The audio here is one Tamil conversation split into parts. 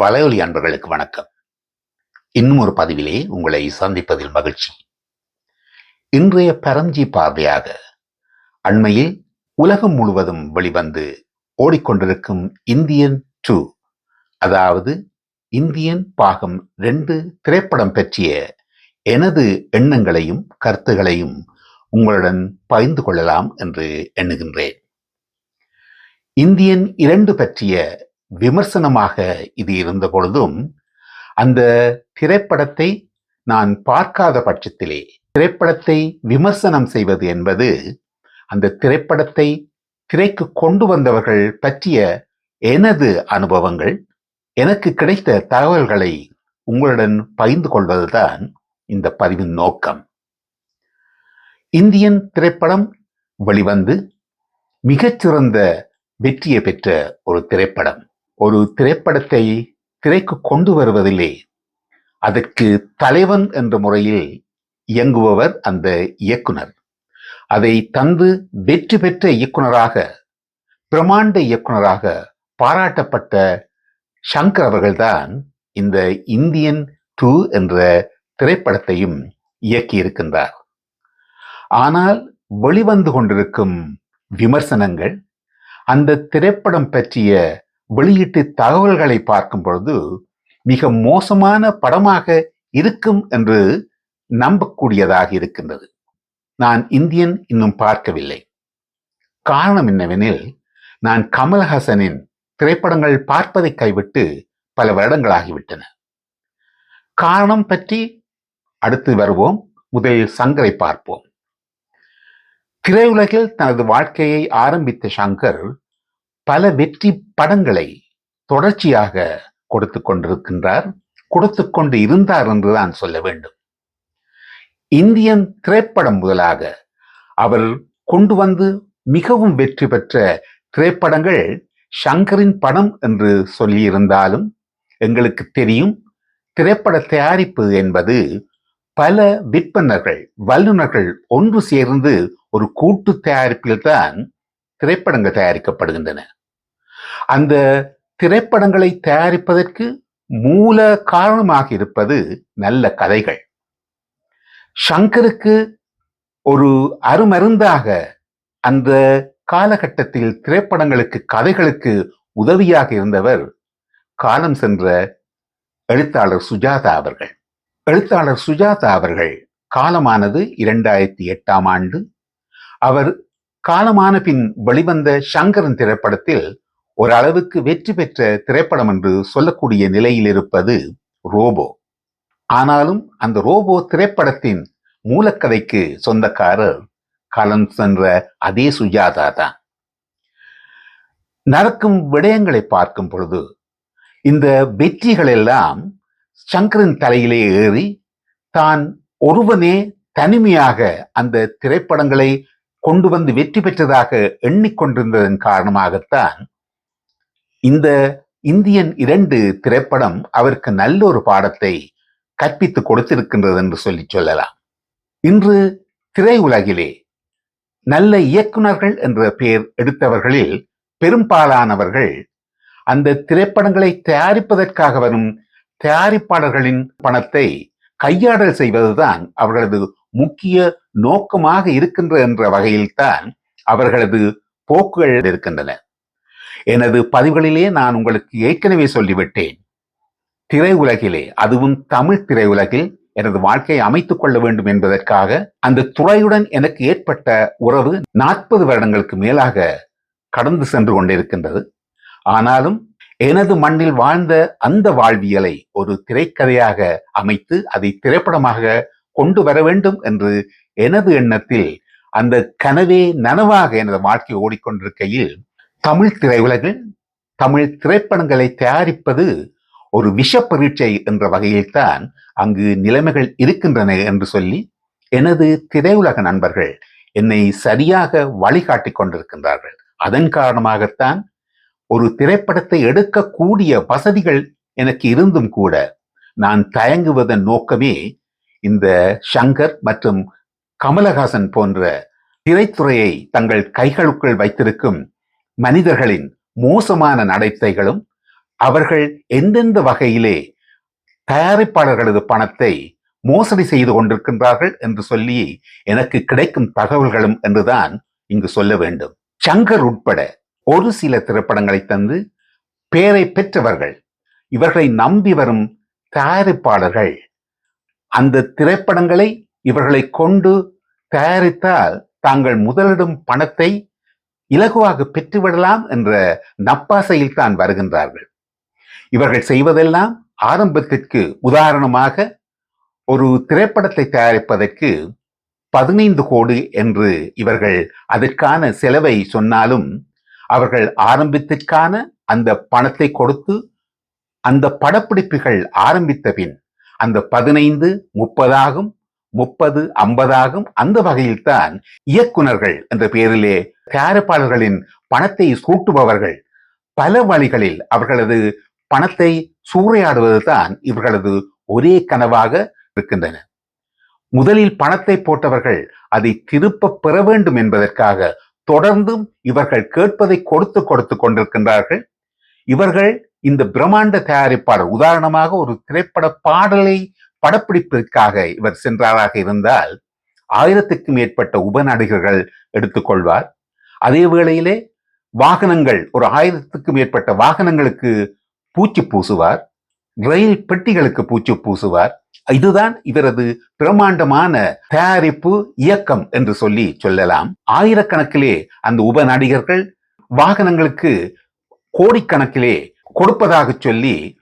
வலையொலி அன்பர்களுக்கு வணக்கம். இன்னும் ஒரு பதிவிலே உங்களை சந்திப்பதில் மகிழ்ச்சி. இன்றைய பரஞ்சி பார்வையாக அண்மையில் உலகம் முழுவதும் வெளிவந்து ஓடிக்கொண்டிருக்கும் இந்தியன் டூ அதாவது இந்தியன் பாகம் ரெண்டு திரைப்படம் பற்றிய எனது எண்ணங்களையும் கருத்துகளையும் உங்களுடன் பகிர்ந்து கொள்ளலாம் என்று எண்ணுகின்றேன். இந்தியன் இரண்டு பற்றிய விமர்சனமாக இது இருந்த பொழுதும் அந்த திரைப்படத்தை நான் பார்க்காத பட்சத்திலே திரைப்படத்தை விமர்சனம் செய்வது என்பது அந்த திரைப்படத்தை திரைக்கு கொண்டு வந்தவர்கள் பற்றிய எனது அனுபவங்கள் எனக்கு கிடைத்த தகவல்களை உங்களுடன் பகிர்ந்து கொள்வதுதான் இந்த பதிவின் நோக்கம். இந்தியன் திரைப்படம் வெளிவந்து மிகச்சிறந்த வெற்றியை பெற்ற ஒரு திரைப்படம். ஒரு திரைப்படத்தை திரைக்கு கொண்டு வருவதிலே அதற்கு தலைவன் என்ற முறையில் இயங்குபவர் அந்த இயக்குனர். அதை தந்து வெற்றி பெற்ற இயக்குனராக பிரமாண்ட இயக்குனராக பாராட்டப்பட்ட சங்கர் அவர்கள்தான் இந்த இந்தியன் டூ என்ற திரைப்படத்தையும் இயக்கியிருக்கின்றார். ஆனால் வெளிவந்து கொண்டிருக்கும் விமர்சனங்கள் அந்த திரைப்படம் பற்றிய வெளியீட்டு தகவல்களை பார்க்கும் பொழுது மிக மோசமான படமாக இருக்கும் என்று நம்பக்கூடியதாக இருக்கின்றது. நான் இந்தியன் இன்னும் பார்க்கவில்லை. காரணம் என்னவெனில் நான் கமல்ஹாசனின் திரைப்படங்கள் பார்ப்பதை கைவிட்டு பல வருடங்களாகிவிட்டன. காரணம் பற்றி அடுத்து வருவோம். முதலில் சங்கரை பார்ப்போம். திரையுலகில் தனது வாழ்க்கையை ஆரம்பித்த சங்கர் பல வெற்றி படங்களை தொடர்ச்சியாக கொடுத்து கொண்டிருக்கின்றார் கொடுத்து கொண்டு இருந்தார் என்றுதான் சொல்ல வேண்டும். இந்தியன் திரைப்படம் முதலாக அவர் கொண்டு வந்து மிகவும் வெற்றி பெற்ற திரைப்படங்கள் சங்கரின் படம் என்று சொல்லியிருந்தாலும் எங்களுக்கு தெரியும் திரைப்பட தயாரிப்பு என்பது பல விற்பனர்கள் வல்லுநர்கள் ஒன்று சேர்ந்து ஒரு கூட்டு தயாரிப்பில்தான் திரைப்படங்கள் தயாரிக்கப்படுகின்றன. அந்த திரைப்படங்களை தயாரிப்பதற்கு மூல காரணமாக இருப்பது நல்ல கதைகள். ஷங்கருக்கு ஒரு அருமருந்தாக அந்த காலகட்டத்தில் திரைப்படங்களுக்கு கதைகளுக்கு உதவியாக இருந்தவர் காலம் சென்ற எழுத்தாளர் சுஜாதா அவர்கள். எழுத்தாளர் சுஜாதா அவர்கள் காலமானது இரண்டாயிரத்தி எட்டாம் ஆண்டு. அவர் காலமான பின் வெளிவந்த சங்கரன் திரைப்படத்தில் ஓரளவுக்கு வெற்றி பெற்ற திரைப்படம் என்று சொல்லக்கூடிய நிலையில் இருப்பது ரோபோ. ஆனாலும் அந்த ரோபோ திரைப்படத்தின் மூலக்கதைக்கு சொந்தக்காரர் கலன் சென்ற அதே சுஜாதா தான். நடக்கும் விடயங்களை பார்க்கும் பொழுது இந்த வெற்றிகள் எல்லாம் சங்கரின் தலையிலே ஏறி தான் ஒருவனே தனிமையாக அந்த திரைப்படங்களை கொண்டு வந்து வெற்றி பெற்றதாக எண்ணிக்கொண்டிருந்ததன் காரணமாகத்தான் இந்த இந்தியன் இரண்டு திரைப்படம் அவருக்கு நல்ல ஒரு பாடத்தை கற்பித்து கொடுத்திருக்கின்றது என்று சொல்லி சொல்லலாம். இன்று திரையுலகிலே நல்ல இயக்குனர்கள் என்ற பெயர் எடுத்தவர்களில் பெரும்பாலானவர்கள் அந்த திரைப்படங்களை தயாரிப்பதற்காக வரும் தயாரிப்பாளர்களின் பணத்தை கையாடல் செய்வதுதான் அவர்களது முக்கிய நோக்கமாக இருக்கின்ற என்ற வகையில்தான் அவர்களது போக்குகள் இருக்கின்றன. எனது பதிவுகளிலே நான் உங்களுக்கு ஏற்கனவே சொல்லிவிட்டேன். திரையுலகிலே அதுவும் தமிழ் திரையுலகில் எனது வாழ்க்கையை அமைத்துக் கொள்ள வேண்டும் என்பதற்காக அந்த துறையுடன் எனக்கு ஏற்பட்ட உறவு நாற்பது வருடங்களுக்கு மேலாக கடந்து சென்று கொண்டிருக்கின்றது. ஆனாலும் எனது மண்ணில் வாழ்ந்த அந்த வாழ்வியலை ஒரு திரைக்கதையாக அமைத்து அதை திரைப்படமாக கொண்டு வர வேண்டும் என்று எனது எண்ணத்தில் அந்த கனவே நனவாக எனது வாழ்க்கை ஓடிக்கொண்டிருக்கையில் தமிழ் திரையுலகில் தமிழ் திரைப்படங்களை தயாரிப்பது ஒரு விஷ பரீட்சை என்ற வகையில்தான் அங்கு நிலைமைகள் இருக்கின்றன என்று சொல்லி எனது திரையுலக நண்பர்கள் என்னை சரியாக வழிகாட்டி கொண்டிருக்கின்றார்கள். அதன் காரணமாகத்தான் ஒரு திரைப்படத்தை எடுக்கக்கூடிய வசதிகள் எனக்கு இருந்தும் கூட நான் தயங்குவதன் நோக்கமே இந்த ஷங்கர் மற்றும் கமலஹாசன் போன்ற திரைத்துறையை தங்கள் கைகளுக்குள் வைத்திருக்கும் மனிதர்களின் மோசமான நடத்தைகளும் அவர்கள் எந்தெந்த வகையிலே தயாரிப்பாளர்களது பணத்தை மோசடி செய்து கொண்டிருக்கின்றார்கள் என்று சொல்லி எனக்கு கிடைக்கும் தகவல்களும் என்றுதான் இங்கு சொல்ல வேண்டும். சங்கர் உட்பட ஒரு சில திரைப்படங்களை தந்து பேரை பெற்றவர்கள் இவர்களை நம்பி வரும் தயாரிப்பாளர்கள் அந்த திரைப்படங்களை இவர்களை கொண்டு தயாரித்தால் தாங்கள் முதலிடும் பணத்தை இலகுவாக பெற்றுவிடலாம் என்ற நப்பாசையில் தான் வருகின்றார்கள். இவர்கள் செய்வதெல்லாம் ஆரம்பத்திற்கு உதாரணமாக ஒரு திரைப்படத்தை தயாரிப்பதற்கு பதினைந்து கோடி என்று இவர்கள் அதற்கான செலவை சொன்னாலும் அவர்கள் ஆரம்பத்திற்கான அந்த பணத்தை கொடுத்து அந்த படப்பிடிப்புகள் ஆரம்பித்த பின் அந்த பதினைந்து முப்பதாகும் முப்பது ஐம்பதாகும். அந்த வகையில்தான் இயக்குனர்கள் என்ற பெயரிலே தயாரிப்பாளர்களின் பணத்தை சூட்டுபவர்கள் பல வழிகளில் அவர்களது பணத்தை சூறையாடுவதுதான் இவர்களது ஒரே கனவாக இருக்கின்றன. முதலில் பணத்தை போட்டவர்கள் அதை திருப்ப பெற வேண்டும் என்பதற்காக தொடர்ந்தும் இவர்கள் கேட்பதை கொடுத்து கொடுத்து கொண்டிருக்கின்றார்கள். இவர்கள் இந்த பிரம்மாண்ட தயாரிப்பாளர். உதாரணமாக ஒரு திரைப்பட பாடலை படப்பிடிப்பிற்காக இவர் சென்றாராக இருந்தால் ஆயிரத்துக்கும் மேற்பட்ட உபநடிகர்கள் எடுத்துக்கொள்வார். அதே வேளையிலே வாகனங்கள் ஒரு ஆயிரத்துக்கும் மேற்பட்ட வாகனங்களுக்கு பூச்சி பூசுவார். ரயில் பெட்டிகளுக்கு பூச்சி பூசுவார். இதுதான் இவரது பிரம்மாண்டமான தயாரிப்பு இயக்கம் என்று சொல்லி சொல்லலாம். ஆயிரக்கணக்கிலே அந்த உப நடிகர்கள் வாகனங்களுக்கு கோடிக்கணக்கிலே கொடுப்பதாக சொல்லி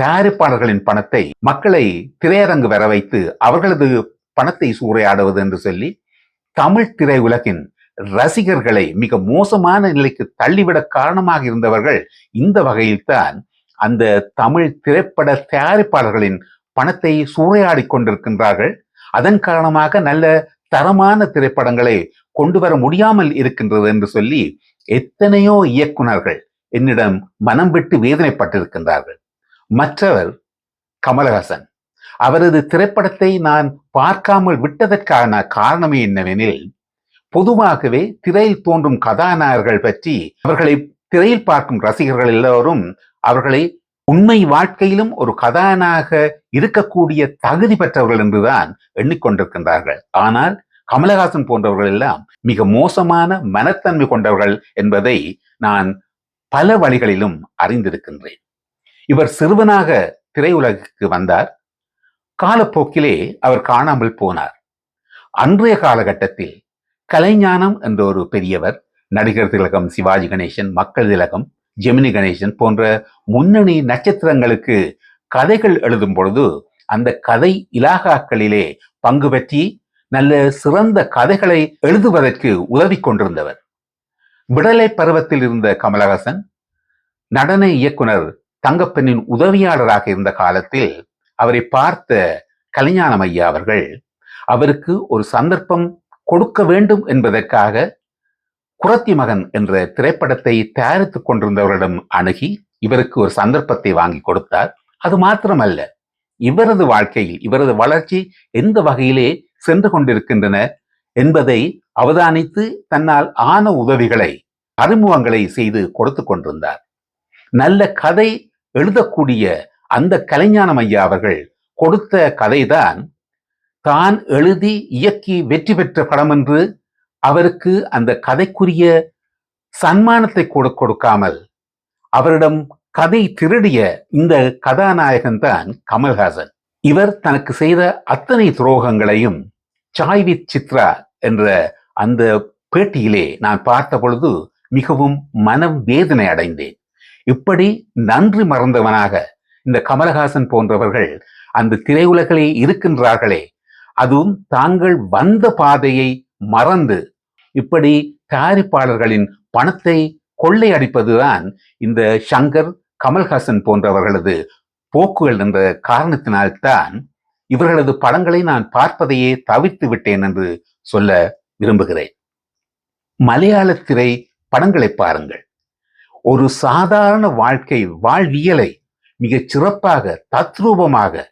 தயாரிப்பாளர்களின் பணத்தை மக்களை திரையரங்கு வர வைத்து அவர்களது பணத்தை சூறையாடுவது என்று சொல்லி தமிழ் திரையுலகின் ரசிகர்களை மிக மோசமான நிலைக்கு தள்ளிவிட காரணமாக இருந்தவர்கள் இந்த வகையில்தான் அந்த தமிழ் திரைப்பட தயாரிப்பாளர்களின் பணத்தை சூறையாடி கொண்டிருக்கின்றார்கள். அதன் காரணமாக நல்ல தரமான திரைப்படங்களை கொண்டு வர முடியாமல் இருக்கின்றது என்று சொல்லி எத்தனையோ இயக்குனர்கள் என்னிடம் மனம் விட்டு வேதனைப்பட்டிருக்கின்றார்கள். மற்றவர் கமலஹாசன். அவரது திரைப்படத்தை நான் பார்க்காமல் விட்டதற்கான காரணமே என்னவெனில் பொதுவாகவே திரையில் தோன்றும் கதாநாயகர்கள் பற்றி அவர்களை திரையில் பார்க்கும் ரசிகர்கள் எல்லோரும் அவர்களை உண்மை வாழ்க்கையிலும் ஒரு கதாநாயக இருக்கக்கூடிய தகுதி பெற்றவர்கள் என்றுதான் எண்ணிக்கொண்டிருக்கின்றார்கள். ஆனால் கமலஹாசன் போன்றவர்கள் எல்லாம் மிக மோசமான மனத்தன்மை கொண்டவர்கள் என்பதை நான் பல வழிகளிலும் அறிந்திருக்கின்றேன். இவர் சிறுவனாக திரையுலகிற்கு வந்தார். காலப்போக்கிலே அவர் காணாமல் போனார். அன்றைய காலகட்டத்தில் கலைஞானம் என்ற ஒரு பெரியவர் நடிகர் திலகம் சிவாஜி கணேசன் மக்கள் திலகம் ஜெமினி கணேசன் போன்ற முன்னணி நட்சத்திரங்களுக்கு கதைகள் எழுதும் பொழுது அந்த கதை இலாகாக்களிலே பங்கு பற்றி நல்ல சிறந்த கதைகளை எழுதுவதற்கு உதவி கொண்டிருந்தவர். விடலை பருவத்தில் இருந்த கமலஹாசன் நடன இயக்குனர் தங்கப்பெண்ணின் உதவியாளராக இருந்த காலத்தில் அவரை பார்த்த கலிஞானம் ஐயா அவர்கள் அவருக்கு ஒரு சந்தர்ப்பம் கொடுக்க வேண்டும் என்பதற்காக குரத்தி மகன் என்ற திரைப்படத்தை தயாரித்துக் கொண்டிருந்தவரிடம் அணுகி இவருக்கு ஒரு சந்தர்ப்பத்தை வாங்கி கொடுத்தார். அது மாத்திரமல்ல இவரது வாழ்க்கையில் இவரது வளர்ச்சி எந்த வகையிலே சென்று கொண்டிருக்கின்றன என்பதை அவதானித்து தன்னால் ஆன உதவிகளை அறிமுகங்களை செய்து கொடுத்து கொண்டிருந்தார். நல்ல கதை எழுதக்கூடிய அந்த கலைஞானம் ஐயா அவர்கள் கொடுத்த கதைதான் தான் எழுதி இயக்கி வெற்றி பெற்ற படம் என்று அவருக்கு அந்த கதைக்குரிய சன்மானத்தை கூட கொடுக்காமல் அவரிடம் கதை திருடிய இந்த கதாநாயகன் தான் கமல்ஹாசன். இவர் தனக்கு செய்த அத்தனை துரோகங்களையும் சாய்வி சித்ரா என்ற அந்த பேட்டியிலே நான் பார்த்த பொழுது மிகவும் மனம் வேதனை அடைந்தேன். இப்படி நன்றி மறந்தவனாக இந்த கமலஹாசன் போன்றவர்கள் அந்த திரையுலகிலே இருக்கின்றார்களே அதுவும் தாங்கள் வந்த பாதையை மறந்து இப்படி தயாரிப்பாளர்களின் பணத்தை கொள்ளையடிப்பதுதான் இந்த சங்கர் கமல்ஹாசன் போன்றவர்களது போக்குகள் என்ற காரணத்தினால்தான் இவர்களது படங்களை நான் பார்ப்பதையே தவிர்த்து விட்டேன் என்று சொல்ல விரும்புகிறேன். மலையாள திரை படங்களை பாருங்கள். ஒரு சாதாரண வாழ்க்கை வாழ்வியலை மிகச் சிறப்பாக தத்ரூபமாக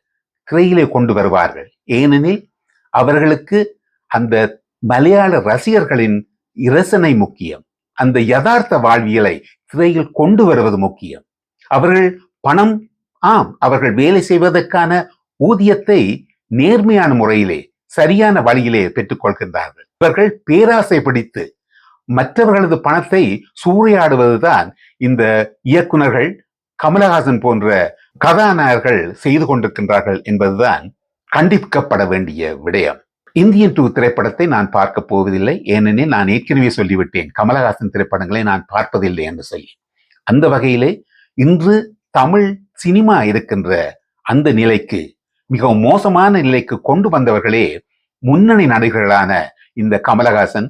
திரையிலே கொண்டு வருவார்கள். ஏனெனில் அவர்களுக்கு அந்த மலையாள ரசிகர்களின் இரசனை முக்கியம். அந்த யதார்த்த வாழ்வியலை திரையில் கொண்டு வருவது முக்கியம். அவர்கள் பணம் ஆம் அவர்கள் வேலை செய்வதற்கான ஊதியத்தை நேர்மையான முறையிலே சரியான வழியிலே பெற்றுக்கொள்கின்றார்கள் இவர்கள் பேராசை பிடித்து மற்றவர்களது பணத்தை சூறையாடுவதுதான் இந்த இயக்குனர்கள் கமலஹாசன் போன்ற கதாநாயகர்கள் செய்து கொண்டிருக்கின்றார்கள் என்பதுதான் கண்டிக்கப்பட வேண்டிய விடயம். இந்தியன் டூ திரைப்படத்தை நான் பார்க்க போவதில்லை. ஏனெனில் நான் ஏற்கனவே சொல்லிவிட்டேன். கமலஹாசன் திரைப்படங்களை நான் பார்ப்பதில்லை என்று சொல்லி. அந்த வகையிலே இன்று தமிழ் சினிமா இருக்கின்ற அந்த நிலைக்கு மிகவும் மோசமான நிலைக்கு கொண்டு வந்தவர்களே முன்னணி நடிகர்களான இந்த கமலஹாசன்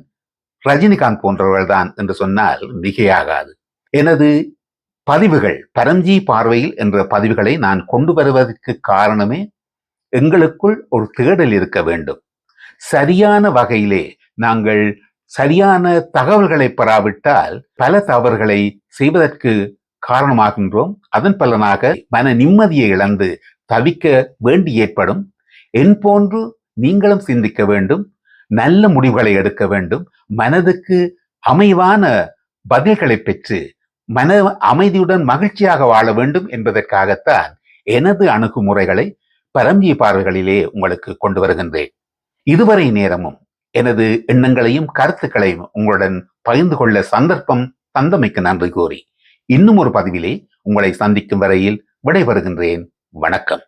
ரஜினிகாந்த் போன்றவர்கள் தான் என்று சொன்னால் மிகையாகாது. எனது பதிவுகள் பரஞ்சி பார்வையில் என்ற பதிவுகளை நான் கொண்டு வருவதற்கு காரணமே எங்களுக்குள் ஒரு தேடல் இருக்க வேண்டும். சரியான வகையிலே நாங்கள் சரியான தகவல்களை பெறாவிட்டால் பல தவறுகளை செய்வதற்கு காரணமாகின்றோம். அதன் பலனாக மன நிம்மதியை இழந்து தவிக்க வேண்டி ஏற்படும். என் போன்று நீங்களும் சிந்திக்க வேண்டும். நல்ல முடிவுகளை எடுக்க வேண்டும். மனதுக்கு அமைவான பதில்களை பெற்று மன அமைதியுடன் மகிழ்ச்சியாக வாழ வேண்டும் என்பதற்காகத்தான் எனது அணுகுமுறைகளை பரம்பிய பார்வைகளிலே உங்களுக்கு கொண்டு வருகின்றேன். இதுவரை நேரமும் எனது எண்ணங்களையும் கருத்துக்களையும் உங்களுடன் பகிர்ந்து கொள்ள சந்தர்ப்பம் தந்தமைக்கு நன்றி கூறி இன்னும் ஒரு பதிவிலே உங்களை சந்திக்கும் வரையில் விடைபெறுகின்றேன். வணக்கம்.